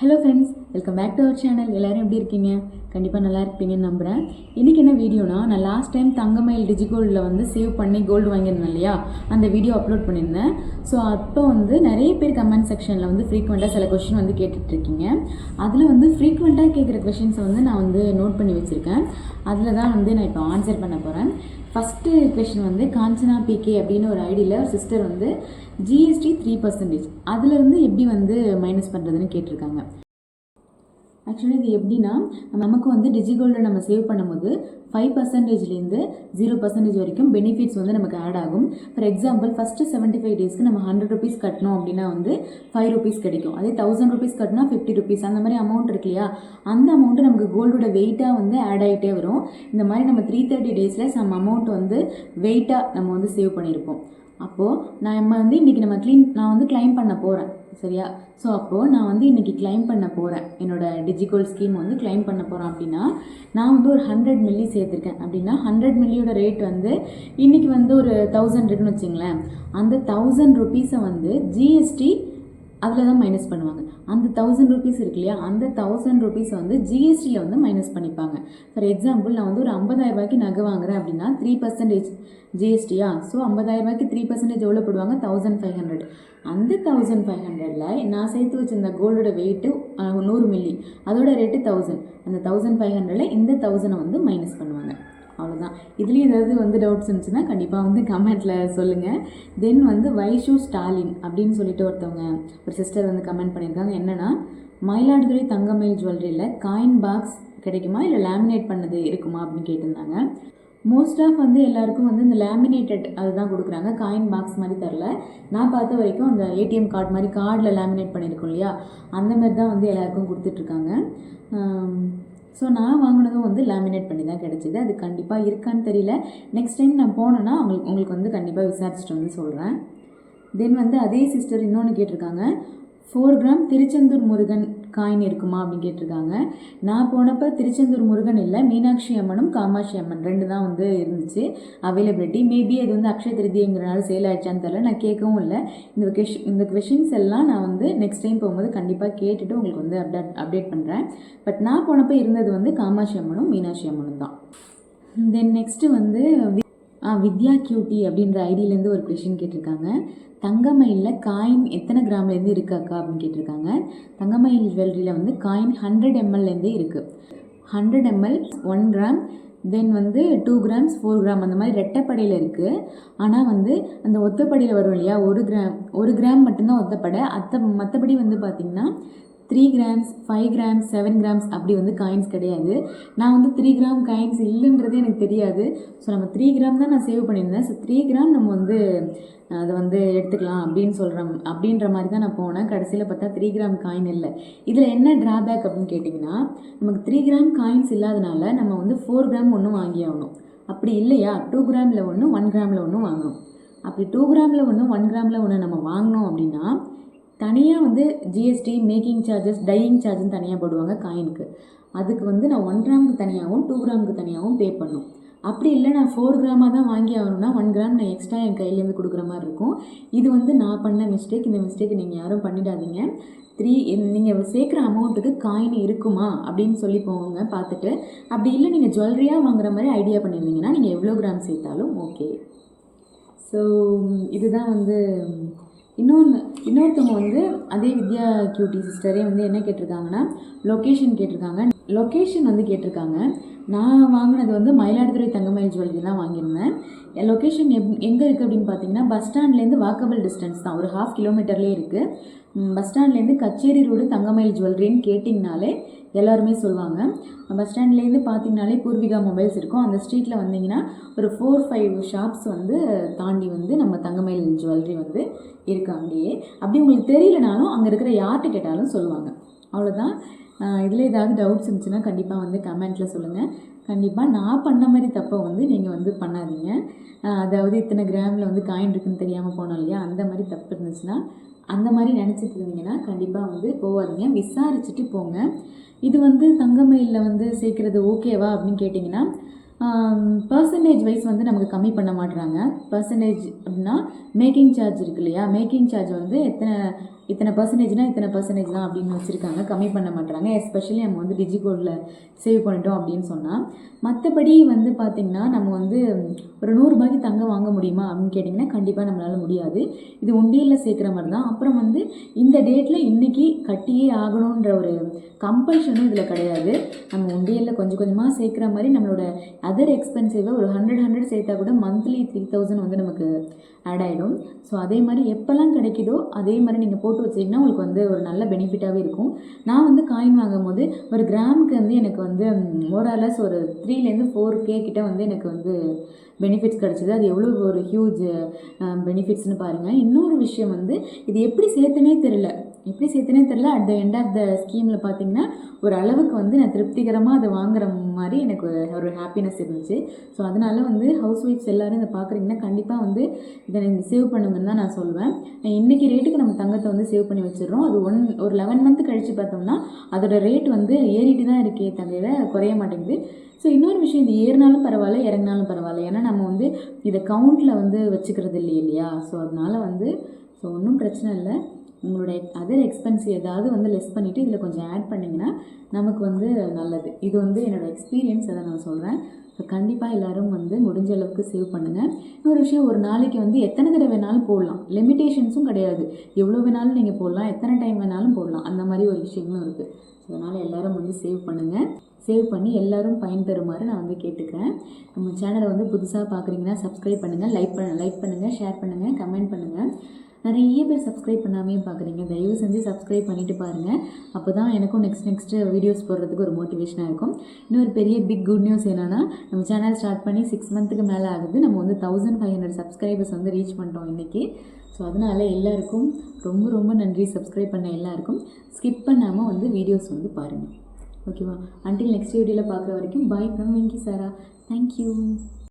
Hello friends welcome back to our channel எல்லோரும் எப்படி இருக்கீங்க? கண்டிப்பாக நல்லா இருப்பீங்கன்னு நம்புகிறேன் இன்றைக்கி என்ன வீடியோனா நான் லாஸ்ட் டைம் தங்கமயில் டிஜிகோல்டில் வந்து சேவ் பண்ணி கோல்டு வாங்கியிருந்தேன் இல்லையா? அந்த வீடியோ அப்லோட் பண்ணியிருந்தேன். ஸோ அப்போ வந்து நிறைய பேர் கமெண்ட் செக்ஷனில் வந்து ஃப்ரீக்வெண்ட்டாக சில கொஷின் வந்து கேட்டுட்ருக்கீங்க. அதில் வந்து ஃப்ரீக்வெண்ட்டாக கேட்குற கொஷின்ஸை வந்து நான் வந்து நோட் பண்ணி வச்சுருக்கேன். அதில் தான் வந்து நான் இப்போ ஆன்சர் பண்ண போகிறேன் ஃபஸ்ட்டு கொஷின் வந்து காஞ்சனா பிகே அப்படின்னு ஒரு ஐடியில் ஒரு சிஸ்டர் வந்து ஜிஎஸ்டி த்ரீ பர்சன்டேஜ் அதுலேருந்து எப்படி வந்து மைனஸ் பண்ணுறதுன்னு கேட்டிருக்காங்க. ஆக்சுவலி இது எப்படின்னா நமக்கு வந்து டிஜிகோல்டில் நம்ம சேவ் பண்ணும்போது ஃபைவ் பர்சன்டேஜ்லேருந்து ஜீரோ பர்சன்டேஜ் வரைக்கும் பெனிஃபிட்ஸ் வந்து நமக்கு ஆட் ஆகும். For example first seventy five டேஸ்க்கு நம்ம ஹண்ட்ரட் ருபீஸ் கட்டணும் அப்படின்னா வந்து ஃபைவ் ருபீஸ் கிடைக்கும். அதே தௌசண்ட் ருபீஸ் கட்டினா ஃபிஃப்டி ருபீஸ் அந்த மாதிரி அமௌண்ட் இருக்கு இல்லையா? அந்த அமௌண்ட்டு நமக்கு கோல்டோட வெயிட்டாக வந்து ஆட் ஆகிட்டே வரும். இந்த மாதிரி நம்ம த்ரீ தேர்ட்டி டேஸில் சம் அமௌண்ட் வந்து வெயிட்டாக நம்ம வந்து சேவ் பண்ணியிருப்போம். அப்போது நான் நம்ம வந்து இன்றைக்கி நம்ம க்ளீன் நான் வந்து கிளைம் பண்ண போகிறேன் சரியா? ஸோ அப்போது நான் வந்து இன்றைக்கி கிளைம் பண்ண போகிறேன் என்னோடய டிஜிகோல் ஸ்கீம் வந்து கிளைம் பண்ண போகிறேன் அப்படின்னா நான் வந்து ஒரு ஹண்ட்ரட் மில்லி சேர்த்துருக்கேன். அப்படின்னா ஹண்ட்ரட் மில்லியோட ரேட் வந்து இன்றைக்கி வந்து ஒரு தௌசண்ட் இருக்குன்னு வச்சுங்களேன். அந்த தௌசண்ட் ருபீஸை வந்து ஜிஎஸ்டி அதில் தான் மைனஸ் பண்ணுவாங்க. அந்த தௌசண்ட் ருபீஸ் இருக்கு இல்லையா அந்த தௌசண்ட் ருபீஸை வந்து ஜிஎஸ்டியில் வந்து மைனஸ் பண்ணிப்பாங்க. ஃபார் எக்ஸாம்பிள் நான் வந்து ஒரு 50000 ரூபாய்க்கு நகை வாங்குறேன் அப்படின்னா த்ரீ பர்சன்டேஜ் ஜிஎஸ்டியா ஸோ 50000 ரூபாய்க்கு த்ரீ பர்சன்டேஜ் எவ்வளோ போடுவாங்க? தௌசண்ட் ஃபைவ் ஹண்ட்ரட் அந்த தௌசண்ட் ஃபைவ் ஹண்ட்ரடில் நான் சேர்த்து வச்சிருந்த கோல்டோட வெயிட்டு நூறு மில்லி அதோட ரேட்டு தௌசண்ட் அந்த தௌசண்ட் ஃபைவ் ஹண்ட்ரடில் இந்த தௌசண்டை வந்து மைனஸ் பண்ணுவாங்க. அவ்வளோதான் இதுலேயும் ஏதாவது வந்து டவுட்ஸ் இருந்துச்சுன்னா கண்டிப்பாக வந்து கமெண்ட்டில் சொல்லுங்கள் தென் வந்து வைஷு ஸ்டாலின் அப்படின்னு சொல்லிட்டு ஒருத்தவங்க ஒரு சிஸ்டர் வந்து கமெண்ட் பண்ணியிருக்காங்க. என்னென்னா மயிலாடுதுறை தங்கமயில் ஜுவல்லரியில் காயின் பாக்ஸ் கிடைக்குமா? இல்லை லேமினேட் பண்ணது இருக்குமா? அப்படின்னு கேட்டிருந்தாங்க. மோஸ்ட் ஆஃப் வந்து எல்லாருக்கும் வந்து இந்த லேமினேட்டட் அதுதான் கொடுக்குறாங்க. காயின் பாக்ஸ் மாதிரி தரல. நான் பார்த்த வரைக்கும் அந்த ஏடிஎம் கார்டு மாதிரி கார்டில் லேமினேட் பண்ணியிருக்கோம் இல்லையா? அந்த மாதிரி தான் வந்து எல்லாருக்கும் கொடுத்துட்ருக்காங்க ஸோ நான் வாங்கினதும் வந்து லேமினேட் பண்ணி தான் கிடச்சிது. அது கண்டிப்பாக இருக்கான்னு தெரியல. நெக்ஸ்ட் டைம் நான் போனேன்னா உங்களுக்கு உங்களுக்கு வந்து கண்டிப்பாக விசாரிச்சுட்டு வந்து சொல்கிறேன் தென் வந்து அதே சிஸ்டர் இன்னொன்று கேட்டிருக்காங்க. Four gram Tiruchendur Murugan coin இருக்குமா அப்படின்னு கேட்டிருக்காங்க. நான் போனப்போ திருச்செந்தூர் முருகன் இல்லை மீனாட்சி அம்மனும் காமாட்சி அம்மன் ரெண்டு தான் வந்து இருந்துச்சு. அவைலபிலிட்டி மேபி அது வந்து அக்ஷய திருதிங்கிறனால சேல் ஆயிடுச்சான்னு தெரில நான் கேட்கவும் இல்லை. இந்த கொஷ் இந்த கொஷின்ஸ் எல்லாம் நான் வந்து நெக்ஸ்ட் டைம் போகும்போது கண்டிப்பாக கேட்டுட்டு உங்களுக்கு வந்து அப்டேட் அப்டேட் பண்ணுறேன் பட் நான் போனப்போ இருந்தது வந்து காமாட்சி அம்மனும் மீனாட்சி அம்மனும் தான். தென் நெக்ஸ்ட்டு வந்து வித்யா கியூட்டி அப்படின்ற ஐடியிலேருந்து ஒரு கொஷின் கேட்டிருக்காங்க. தங்கமயிலில் காயின் எத்தனை கிராம்லேருந்து இருக்கு அக்கா அப்படின்னு கேட்டிருக்காங்க. தங்கமயில் ஜுவல்லரியில் வந்து காயின் ஹண்ட்ரட் எம்எல்லேருந்தே இருக்குது hundred ML one gram then வந்து டூ கிராம்ஸ் ஃபோர் கிராம் அந்த மாதிரி ரெட்டைப்படையில் இருக்குது ஆனால் வந்து அந்த ஒத்தப்படையில் வரும் இல்லையா? ஒரு கிராம் ஒரு கிராம் மட்டும்தான் ஒத்தப்படை. அத்த மற்றபடி வந்து பார்த்திங்கன்னா three grams five grams seven grams அப்படி வந்து காயின்ஸ் கிடையாது. நான் வந்து த்ரீ கிராம் காயின்ஸ் இல்லைன்றதே எனக்கு தெரியாது. ஸோ நம்ம த்ரீ கிராம் தான் நான் சேவ் பண்ணியிருந்தேன். ஸோ த்ரீ கிராம் நம்ம வந்து அதை வந்து எடுத்துக்கலாம் அப்படின்னு சொல்கிறோம் அப்படின்ற மாதிரி தான் நான் போனேன். கடைசியில் பார்த்தா த்ரீ கிராம் காயின் இல்லை. இதில் என்ன ட்ராபேக் அப்படின்னு கேட்டிங்கன்னா நமக்கு த்ரீ கிராம் காயின்ஸ் இல்லாதனால நம்ம வந்து ஃபோர் கிராம் ஒன்று வாங்கி ஆகணும் அப்படி இல்லையா? டூ கிராமில் ஒன்று ஒன் கிராமில் ஒன்று வாங்கணும். அப்படி டூ கிராமில் ஒன்று ஒன் கிராமில் ஒன்று நம்ம வாங்கினோம் அப்படின்னா தனியாக வந்து ஜிஎஸ்டி மேக்கிங் சார்ஜஸ் டையிங் சார்ஜ்னு தனியாக போடுவாங்க காயினுக்கு அதுக்கு வந்து நான் ஒன் கிராமுக்கு தனியாகவும் டூ கிராமுக்கு தனியாகவும் பே பண்ணும். அப்படி இல்லை நான் ஃபோர் கிராமாக தான் வாங்கி ஆகணும்னா ஒன் கிராம் நான் எக்ஸ்ட்ரா என் கையிலேருந்து கொடுக்குற மாதிரி இருக்கும். இது வந்து நான் பண்ண மிஸ்டேக் இந்த மிஸ்டேக் நீங்கள் யாரும் பண்ணிடாதீங்க. த்ரீ நீங்கள் சேர்க்குற அமௌண்ட்டுக்கு காயின் இருக்குமா அப்படின்னு சொல்லி போங்க பார்த்துட்டு. அப்படி இல்லை நீங்கள் ஜுவல்லரியாக வாங்குற மாதிரி ஐடியா பண்ணியிருந்தீங்கன்னா நீங்கள் எவ்வளோ கிராம் சேர்த்தாலும் ஓகே ஸோ இதுதான் வந்து இன்னொன்று இன்னொருத்தவங்க வந்து அதே வித்யா கியூட்டி சிஸ்டரே வந்து என்ன கேட்டிருக்காங்கன்னா லொக்கேஷன் கேட்டிருக்காங்க. லொக்கேஷன் வந்து கேட்டிருக்காங்க. நான் வாங்கினது வந்து மயிலாடுதுறை தங்கமயில் ஜுவல்லரி தான் வாங்கியிருந்தேன். என் லொக்கேஷன் எப் எங்கே இருக்குது அப்படின்னு பார்த்தீங்கன்னா பஸ் ஸ்டாண்ட்லேருந்து வாக்கபிள் டிஸ்டன்ஸ் தான். ஒரு ஹாஃப் கிலோமீட்டர்லேயே இருக்குது பஸ் ஸ்டாண்ட்லேருந்து கச்சேரி ரோடு தங்கமயில் ஜுவல்லரின்னு கேட்டிங்கனாலே எல்லாருமே சொல்லுவாங்க. பஸ் ஸ்டாண்ட்லேருந்து பார்த்தீங்கனாலே பூர்விகா மொபைல்ஸ் இருக்கும். அந்த ஸ்ட்ரீட்டில் வந்தீங்கன்னா ஒரு ஃபோர் ஃபைவ் ஷாப்ஸ் வந்து தாண்டி வந்து நம்ம தங்கமயில் ஜுவல்லரி வந்து இருக்கு அங்கேயே. அப்படி உங்களுக்கு தெரியலனாலும் அங்கே இருக்கிற யார்கிட்ட கேட்டாலும் சொல்லுவாங்க. அவ்வளோதான் இதில் ஏதாவது டவுட்ஸ் இருந்துச்சுன்னா கண்டிப்பாக வந்து கமெண்ட்டில் சொல்லுங்கள் கண்டிப்பாக நான் பண்ண மாதிரி தப்பை வந்து நீங்கள் வந்து பண்ணாதீங்க. அதாவது இத்தனை கிராமில் வந்து காயின் இருக்குன்னு தெரியாமல் போனோம் இல்லையா? அந்த மாதிரி தப்பு இருந்துச்சுன்னா அந்த மாதிரி நினச்சிட்டு இருந்தீங்கன்னா கண்டிப்பாக வந்து போகாதீங்க. விசாரிச்சுட்டு போங்க. இது வந்து தங்கமயிலில் வந்து சேர்க்குறது ஓகேவா அப்படின்னு கேட்டிங்கன்னா பர்சன்டேஜ் வைஸ் வந்து நமக்கு கம்மி பண்ண மாட்டுறாங்க பர்சன்டேஜ் அப்படின்னா மேக்கிங் சார்ஜ் இருக்கு இல்லையா? மேக்கிங் சார்ஜ் வந்து எத்தனை இத்தனை பர்சன்டேஜ்னால் இத்தனை பர்சன்டேஜ் தான் அப்படின்னு வச்சுருக்காங்க. கம்மி பண்ண மாட்டுறாங்க எஸ்பெஷலி நம்ம வந்து டிஜிகோல்டில் சேவ் பண்ணிட்டோம் அப்படின்னு சொன்னால் மற்றபடி வந்து பார்த்திங்கன்னா நம்ம வந்து ஒரு நூறுரூபாய்க்கு தங்கம் வாங்க முடியுமா அப்படின்னு கேட்டிங்கன்னா கண்டிப்பாக நம்மளால் முடியாது. இது உண்டியலில் சேர்க்குற மாதிரி தான். அப்புறம் வந்து இந்த டேட்டில் இன்றைக்கி கட்டியே ஆகணுன்ற ஒரு கம்பல்ஷனும் இதில் கிடையாது. நம்ம உண்டியலில் கொஞ்சம் கொஞ்சமாக சேர்க்குற மாதிரி நம்மளோட அதர் எக்ஸ்பென்சிவை ஒரு ஹண்ட்ரட் ஹண்ட்ரட் சேர்த்தா கூட மந்த்லி த்ரீ தௌசண்ட் வந்து நமக்கு ஆட் ஆகிடும் ஸோ அதே மாதிரி எப்போல்லாம் கிடைக்குதோ அதே மாதிரி நீங்கள் போட்டு வச்சிங்கன்னா உங்களுக்கு வந்து ஒரு நல்ல பெனிஃபிட்டாகவே இருக்கும். நான் வந்து காயின் வாங்கும் போது ஒரு கிராமுக்கு வந்து எனக்கு வந்து மோராலஸ் ஒரு த்ரீலேருந்து ஃபோர் கே கிட்ட வந்து எனக்கு வந்து பெனிஃபிட்ஸ் கிடச்சிது. அது எவ்வளோ ஒரு ஹியூஜ் பெனிஃபிட்ஸ்னு பாருங்கள் இன்னொரு விஷயம் வந்து இது எப்படி சேர்த்துனே தெரில எப்படி சேர்த்துனே தெரில at the end of the ஸ்கீமில் பார்த்தீங்கன்னா ஒரு அளவுக்கு வந்து நான் திருப்திகரமாக அதை வாங்குற மாதிரி எனக்கு ஒரு ஹாப்பினஸ் இருந்துச்சு. ஸோ அதனால் வந்து ஹவுஸ் ஒய்ஃப்ஸ் எல்லோரும் இதை பார்க்குறீங்கன்னா கண்டிப்பாக வந்து இதை நீங்கள் சேவ் பண்ணுங்கன்னு தான் நான் சொல்வேன். இன்றைக்கி ரேட்டுக்கு நம்ம தங்கத்தை வந்து சேவ் பண்ணி வச்சிடுறோம். அது ஒன் ஒரு லெவன் மந்த் கழித்து பார்த்தோம்னா அதோட ரேட் வந்து ஏறிட்டு தான் இருக்கே தங்கையில் குறைய மாட்டேங்குது. ஸோ இன்னொரு விஷயம் இது ஏறினாலும் பரவாயில்ல இறங்கினாலும் பரவாயில்ல. ஏன்னா நம்ம வந்து இதை கவுண்டில் வந்து வச்சுக்கிறது இல்லை இல்லையா? ஸோ அதனால் வந்து ஸோ ஒன்றும் பிரச்சனை இல்லை. உங்களுடைய அதர் எக்ஸ்பென்ஸ் ஏதாவது வந்து லெஸ் பண்ணிவிட்டு இதில் கொஞ்சம் ஆட் பண்ணிங்கன்னா நமக்கு வந்து நல்லது. இது வந்து என்னோடய எக்ஸ்பீரியன்ஸ் அதை நான் சொல்கிறேன் ஸோ கண்டிப்பாக எல்லோரும் வந்து முடிஞ்ச அளவுக்கு சேவ் பண்ணுங்கள் இன்னொரு விஷயம் ஒரு நாளைக்கு வந்து எத்தனை தடவை வேணாலும் போடலாம். லிமிட்டேஷன்ஸும் கிடையாது. எவ்வளோ வேணாலும் நீங்கள் போடலாம். எத்தனை டைம் வேணாலும் போடலாம். அந்த மாதிரி ஒரு விஷயங்களும் இருக்குது ஸோ அதனால் எல்லோரும் வந்து சேவ் பண்ணுங்கள் சேவ் பண்ணி எல்லோரும் பயன்பெறுமாறு நான் வந்து கேட்டுக்கிறேன். நம்ம சேனலை வந்து புதுசாக பார்க்குறீங்கன்னா சப்ஸ்கிரைப் பண்ணுங்கள் லைக் பண்ண லைக் பண்ணுங்கள் ஷேர் பண்ணுங்கள் கமெண்ட் பண்ணுங்கள் நிறைய பேர் சப்ஸ்கிரைப் பண்ணாமே பார்க்குறீங்க தயவு செஞ்சு சப்ஸ்கிரைப் பண்ணிவிட்டு பாருங்கள் அப்போ தான் எனக்கும் நெக்ஸ்ட் நெக்ஸ்ட்டு வீடியோஸ் போடுறதுக்கு ஒரு மோட்டிவேஷனாக இருக்கும். இன்னொரு பெரிய பிக் குட் நியூஸ் என்னென்னா நம்ம சேனல் ஸ்டார்ட் பண்ணி சிக்ஸ் மந்த்துக்கு மேலே ஆகுது. நம்ம வந்து தௌசண்ட் ஃபைவ் ஹண்ட்ரட் சப்ஸ்கிரைபர்ஸ் வந்து ரீச் பண்ணிட்டோம் இன்றைக்கி ஸோ அதனால் எல்லாருக்கும் ரொம்ப ரொம்ப நன்றி. சப்ஸ்கிரைப் பண்ண எல்லாருக்கும். ஸ்கிப் பண்ணாமல் வந்து வீடியோஸ் வந்து பாருங்கள் ஓகேவா அன்டில் நெக்ஸ்ட் வீடியோவில் பார்க்குற வரைக்கும் bye from Venky Sara thank you